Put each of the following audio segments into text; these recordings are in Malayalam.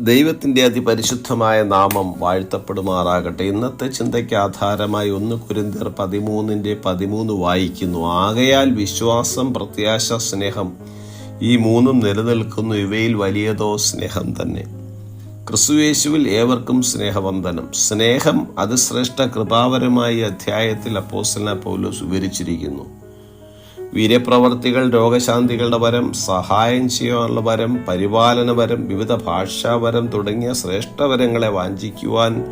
ദൈവത്തിന്റെ അതിപരിശുദ്ധമായ നാമം വാഴ്ത്തപ്പെടുമാറാകട്ടെ. ഇന്നത്തെ ചിന്തയ്ക്ക് ആധാരമായി ഒന്ന് കുരിന്തിയർ പതിമൂന്നിന്റെ പതിമൂന്ന് വായിക്കുന്നു. ആകയാൽ വിശ്വാസം പ്രത്യാശ സ്നേഹം ഈ മൂന്നും നിലനിൽക്കുന്നു. ഇവയിൽ വലിയതോ സ്നേഹം തന്നെ. ക്രിസ്തുയേശുവിൽ ഏവർക്കും സ്നേഹവന്ദനം. സ്നേഹം അതിശ്രേഷ്ഠ കൃപാവരമായി അധ്യായത്തിൽ അപ്പോസ്തലനായ പോലും വിവരിച്ചിരിക്കുന്നു. വീര്യപ്രവർത്തികൾ രോഗശാന്തികളുടെ വരം സഹായം ചെയ്യാനുള്ള വരം പരിപാലന വരം വിവിധ ഭാഷാവരം തുടങ്ങിയ ശ്രേഷ്ഠവരങ്ങളെ വാഞ്ചിക്കുവാൻ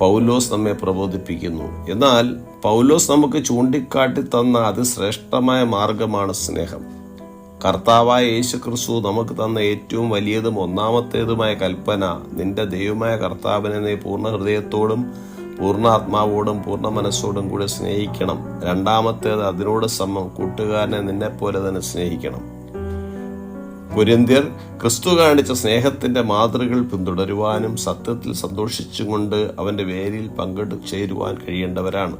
പൗലോസ് നമ്മെ പ്രബോധിപ്പിക്കുന്നു. എന്നാൽ പൗലോസ് നമുക്ക് ചൂണ്ടിക്കാട്ടി തന്ന അതിശ്രേഷ്ഠമായ മാർഗമാണ് സ്നേഹം. കർത്താവായ യേശു ക്രിസ്തു നമുക്ക് തന്ന ഏറ്റവും വലിയതും ഒന്നാമത്തേതുമായ കൽപ്പന നിന്റെ ദൈവമായ കർത്താവിനെ നീ പൂർണ ഹൃദയത്തോടും പൂർണാത്മാവോടും പൂർണ മനസ്സോടും കൂടെ സ്നേഹിക്കണം. രണ്ടാമത്തേത് അതിനോട് സമം കൂട്ടുകാരനെ നിന്നെപ്പോലെ തന്നെ സ്നേഹിക്കണം. കുര്യന്ത്യർ ക്രിസ്തു കാണിച്ച സ്നേഹത്തിന്റെ മാതൃകൾ പിന്തുടരുവാനും സത്യത്തിൽ സന്തോഷിച്ചുകൊണ്ട് അവന്റെ വേരിൽ പങ്കെടു ചേരുവാൻ കഴിയേണ്ടവരാണ്.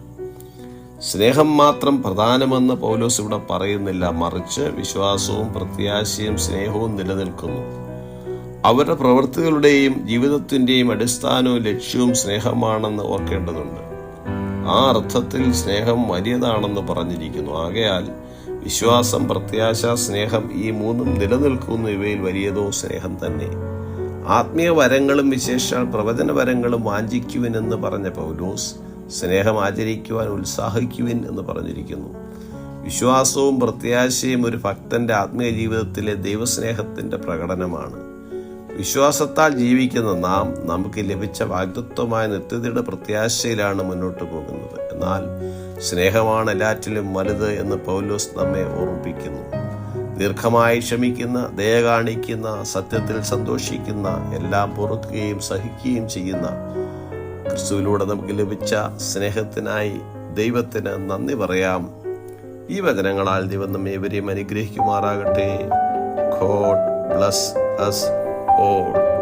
സ്നേഹം മാത്രം പ്രധാനമെന്ന് പൗലോസ് ഇവിടെ പറയുന്നില്ല. മറിച്ച് വിശ്വാസവും പ്രത്യാശയും സ്നേഹവും നിലനിൽക്കുന്നു. അവരുടെ പ്രവൃത്തികളുടെയും ജീവിതത്തിന്റെയും അടിസ്ഥാനവും ലക്ഷ്യവും സ്നേഹമാണെന്ന് ഓർക്കേണ്ടതുണ്ട്. ആ അർത്ഥത്തിൽ സ്നേഹം വലിയതാണെന്ന് പറഞ്ഞിരിക്കുന്നു. ആകയാൽ വിശ്വാസം പ്രത്യാശ സ്നേഹം ഈ മൂന്നും നിലനിൽക്കുന്ന. ഇവയിൽ വലിയതോ സ്നേഹം തന്നെ. ആത്മീയ വരങ്ങളും വിശേഷാൽ പ്രവചന വരങ്ങളും വാഞ്ചിക്കുവിൻ എന്ന് പറഞ്ഞ പൗലോസ് സ്നേഹം ആചരിക്കുവാൻ ഉത്സാഹിക്കുവിൻ എന്ന് പറഞ്ഞിരിക്കുന്നു. വിശ്വാസവും പ്രത്യാശയും ഒരു ഭക്തന്റെ ആത്മീയ ജീവിതത്തിലെ ദൈവസ്നേഹത്തിന്റെ പ്രകടനമാണ്. വിശ്വാസത്താൽ ജീവിക്കുന്ന നാം നമുക്ക് ലഭിച്ച വാഗ്ദത്വമായ നിത്യതയുടെ പ്രത്യാശയിലാണ് മുന്നോട്ട് പോകുന്നത്. എന്നാൽ സ്നേഹമാണ് എല്ലാറ്റിലും വലുത് എന്ന് പൗലോസ് നമ്മെ ഓർമ്മിപ്പിക്കുന്നു. ദീർഘമായി ക്ഷമിക്കുന്ന ദയ കാണിക്കുന്ന സത്യത്തിൽ സന്തോഷിക്കുന്ന എല്ലാം പൊറുക്കുകയും സഹിക്കുകയും ചെയ്യുന്ന ക്രിസ്തുവിലൂടെ നമുക്ക് ലഭിച്ച സ്നേഹത്തിനായി ദൈവത്തിന് നന്ദി പറയാം. ഈ വചനങ്ങളാൽ ദൈവം നമ്മെ ഇവരെയും അനുഗ്രഹിക്കുമാറാകട്ടെ. God bless us. All.